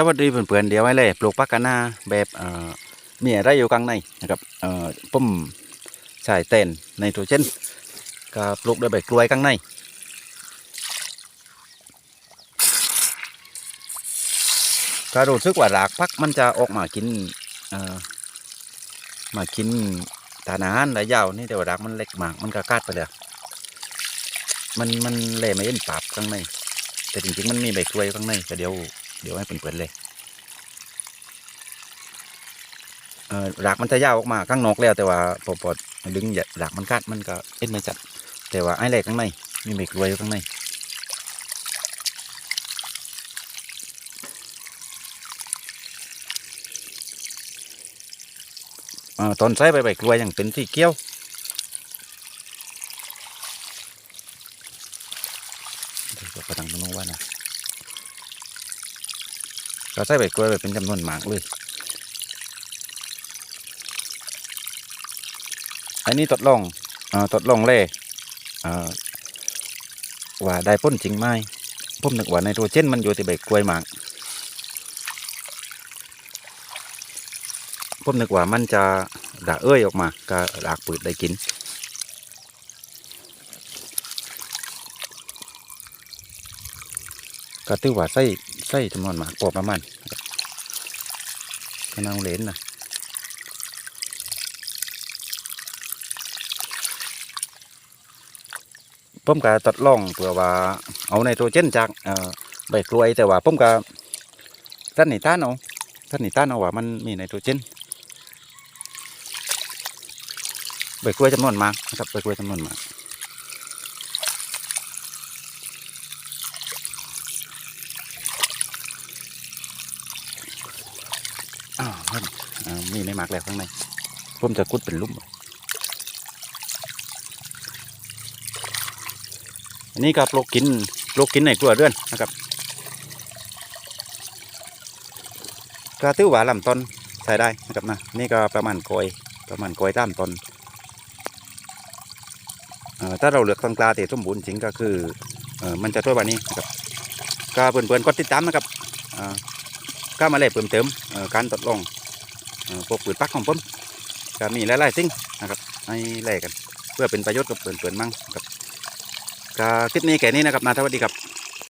ถ้าว่าดีเพื่อนๆเดียวไว้เลยปลูกปักกันหน้าแบบเมีอะไรอยู่ข้างในนะครับปุ่มใส่เต้นในตัวเช่นก็ปลูกด้วยใบกล้วยข้างในก็รู้สึกว่ารากพักมันจะออกมากินมากินทานอาหารระยาวนี่แต่ว่ารากมันเล็กมากมันก็กาดไปแล้วมันมันเละไม่เอ็นปราบข้างในแต่จริงๆมันมีใบกล้วยข้างในก็เดี๋ยว เดี๋ยวให้เปิดๆเลยเออรากมันจะยาวออกมาข้างนอกแล้ว แต่ว่าพอพอดดึงอย่ารากมันคาดมันก็เอ็นไม่จัด แต่ว่าไอ้แหลกข้างในมีใบกล้วยอยู่ข้างในตอนใส่ใบใบกล้วยยังเป็นสีเขียวเดี๋ยวจะไปทางโน้นว่านะ เราใส่ใบกล้วยไปเป็นจำนวนมากเลย อันนี้ทดลองอทดลองเล่ว่าได้พ้นจริงไหมผมนึกว่าในตัวเจนมันอยู่ที่ใบกล้วยหมากผมนึกว่ามันจะด่าเอ้ยออกมาก็หลากปืดได้กินก็ถือว่าใส่ ใส่จำนวนมากพอประมาณนะครับกำลังเลนนะผมก็ทดล่องเพื่อว่าเอาในโตรเจนจากเอ่อใบกล้วยแต่ว่าผมก็ท่านนิต้านเอาท่านนิต้านเอาว่ามันมีไนโตรเจนใบกล้วยจำนวนมากนะครับใบกล้วยจำนวนมาก อ้าวเฮ้ยอ่า มีไม่มากแล้วข้างในผมจะกุดเป็นลุ่มอันนี้ก็ปลูกกินปลูกกินในครัวเรือนนะครับก็ตื้อหวานลำต้นใส่ได้นะครับนะนี่ก็ประมาณกอยประมาณกอยตามต้นอ่อถ้าเราเลือกต้นกลาที่สมบูรณ์จริงก็คือเออมันจะช่วยวันนี้นะครับก็เพื่อนๆกดติดตามนะครับอ่าก็มาเลยเพิ่มเติมการทดลอง พวกปืนปักของผมก็มีหลายๆสิ่งนะครับให้แลกกัน เพื่อเป็นประโยชน์กับเพื่อนๆมั่งครับก็คลิปนี้แค่นี้นะครับนาสวัสดีครับ